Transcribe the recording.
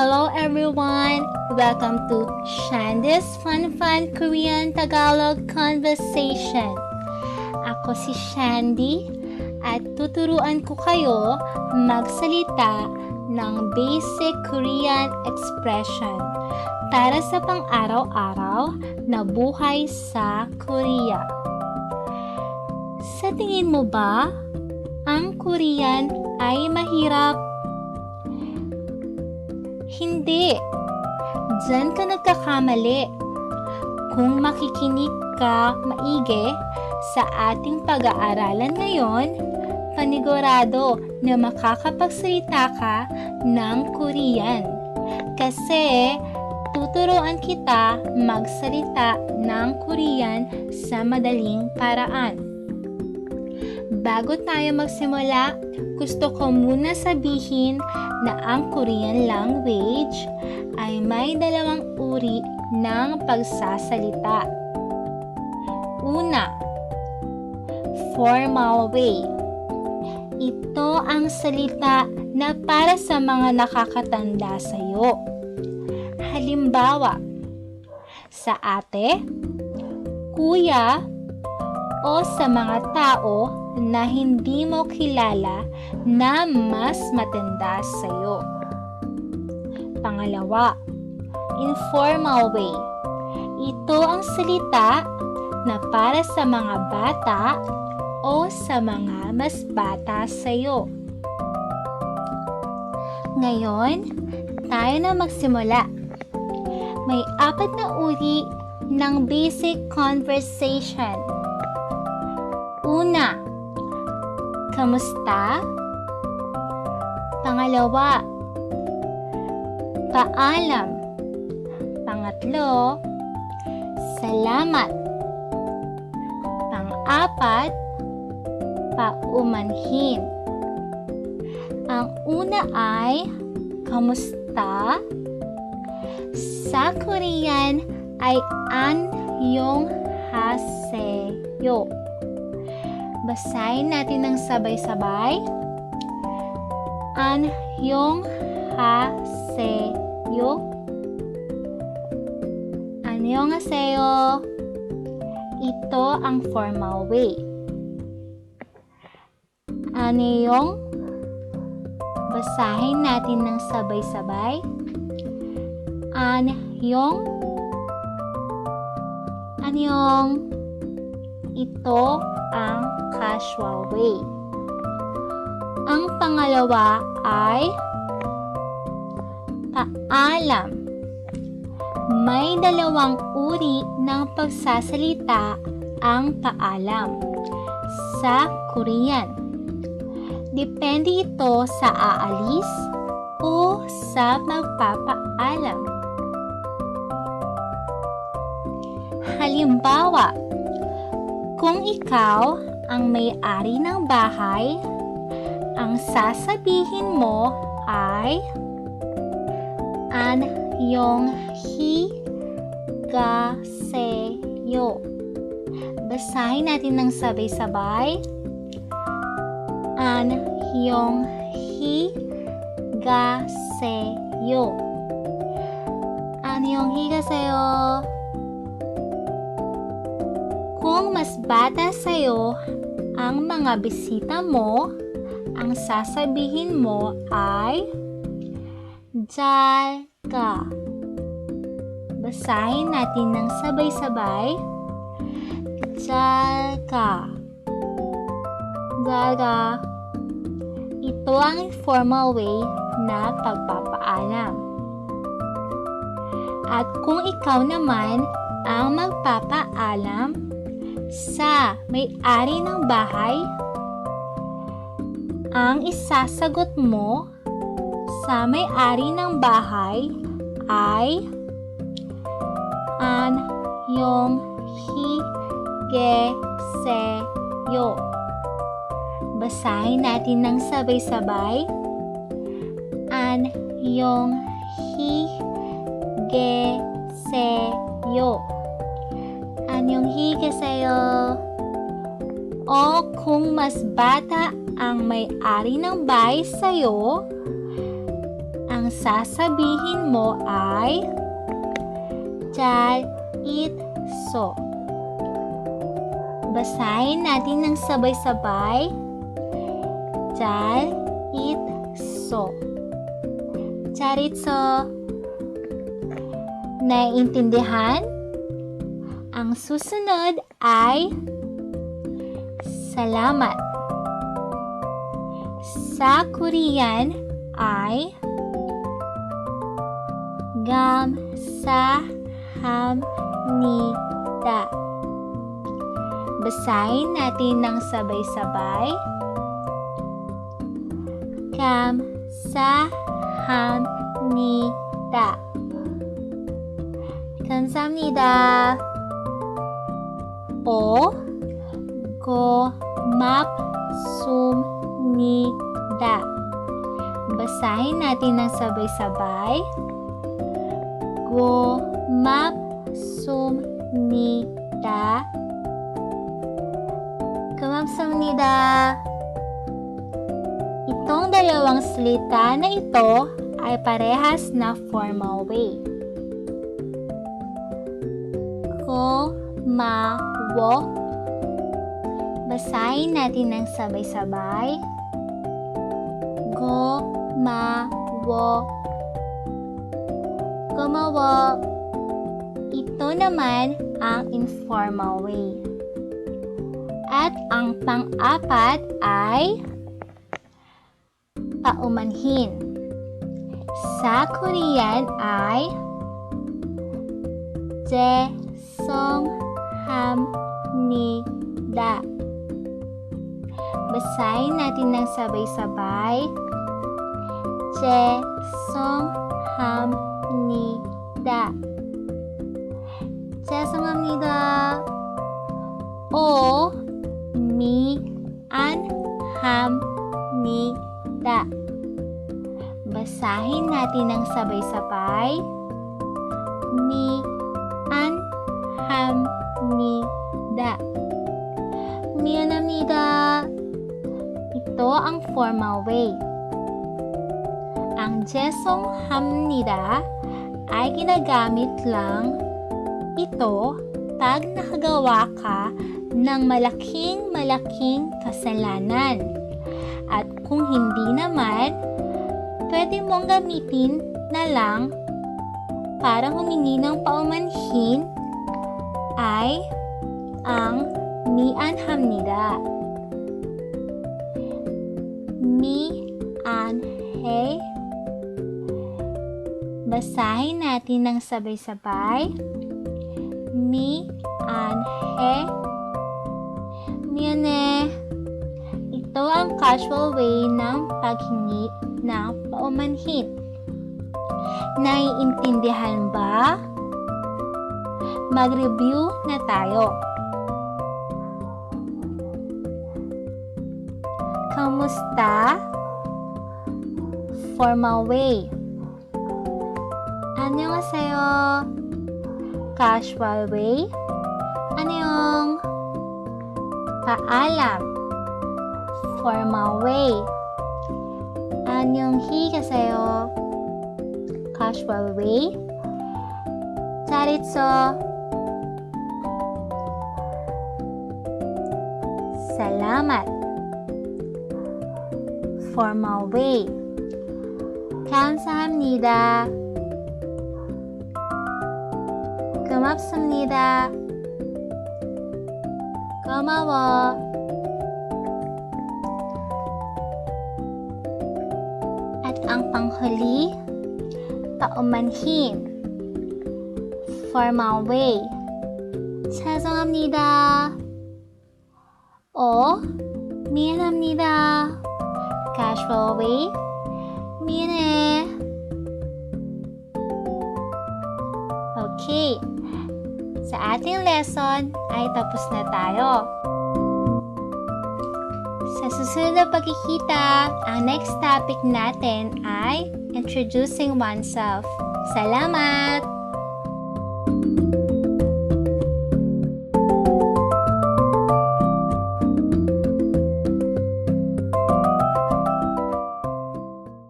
Hello everyone! Welcome to Shandy's Fun Fun Korean Tagalog Conversation. Ako si Shandy at tuturuan ko kayo magsalita ng basic Korean expression para sa pang-araw-araw na buhay sa Korea. Sa tingin mo ba, ang Korean ay mahirap hindi. Diyan ka nagkakamali. Kung makikinig ka maigi sa ating pag-aaralan ngayon, panigurado na makakapagsalita ka ng Korean. Kasi tuturuan kita magsalita ng Korean sa madaling paraan. Bago tayo magsimula, gusto ko muna sabihin na ang Korean language ay may dalawang uri ng pagsasalita. Una, formal way. Ito ang salita na para sa mga nakakatanda sa iyo. Halimbawa, sa ate, kuya, o sa mga tao na hindi mo kilala na mas matanda sa iyo. Pangalawa, informal way. Ito ang salita na para sa mga bata o sa mga mas bata sa iyo. Ngayon, tayo na magsimula. May apat na uri ng basic conversation. Una, kamusta? Pangalawa, paalam. Pangatlo, salamat. Pang-apat, paumanhin. Ang una ay kamusta? Sa Korean ay an yung haseyo. Basahin natin ng sabay-sabay. An yung haseyo. Annyeonghaseyo. Ito ang formal way. Annyeong. Basahin natin ng sabay-sabay. Annyeong. Annyeong. Ito ang casual way. Ang pangalawa ay paalam. May dalawang uri ng pagsasalita ang paalam sa Korean. Depende ito sa aalis o sa magpapaalam. Halimbawa, kung ikaw ang may-ari ng bahay, ang sasabihin mo ay an yung hi ga se yo. Basahin natin ng sabay-sabay. An yung hi ga se yo. An yung hi ga se yo. Kung mas bata sa'yo ang mga bisita mo, ang sasabihin mo ay Jal ka. Basahin natin ng sabay-sabay. Jal ka. Ka. Ito ang informal way na pagpapaalam. At kung ikaw naman ang magpapaalam sa may-ari ng bahay, ang isasagot mo sa may-ari ng bahay ay an yung hi ge se yo. Basahin natin ng sabay-sabay. An yung hi ge se yo. Anyonghi kasayo. O kung mas bata ang may-ari ng bahay sa'yo, ang sasabihin mo ay Chal it so. Basahin natin ng sabay-sabay. Chal it so. Charitso. Naiintindihan? Ang susunod ay salamat. Sa Korean ay 감사합니다. Basahin natin ng sabay-sabay. 감사합니다. 감사합니다. po gomaksunida. Basahin natin ng sabay-sabay. Gomaksunida. Gomaksunida. Itong dalawang slita na ito ay parehas na formal way. Gomaksunida. Kumawo. Basahin natin ng sabay-sabay. Gumawo. Gumawo. Ito naman ang informal way. At ang pang-apat ay paumanhin. Sa Korean ay 죄 hamnida. Basahin natin ng sabay-sabay. Che song hamnida. Che song hamnida. O mi an hamnida. Basahin natin ng sabay-sabay. ang formal way. Ang jesong hamnida ay ginagamit lang ito pag nakagawa ka ng malaking malaking kasalanan. At kung hindi naman, pwede mong gamitin na lang para humingi ng paumanhin ay ang ni Anhamnida. Basahin natin ng sabay-sabay. Mianhe. Mianhe. Ito ang casual way ng paghingi ng paumanhin. Naiintindihan ba? Mag-review na tayo. Kamusta? Formal way. 안녕하세요. Casual way. 안녕. Paalam. Formal way. 안녕히 계세요. Casual way. 잘 있어. Salamat. Formal way. 감사합니다. 고맙습니다. 고마워. At ang panghuli, paumanhin. Formal way. 죄송합니다. O 미안합니다. Casual way. 미안해. Okay. Sa ating lesson ay tapos na tayo. Sa susunod na pagkikita, ang next topic natin ay introducing oneself. Salamat!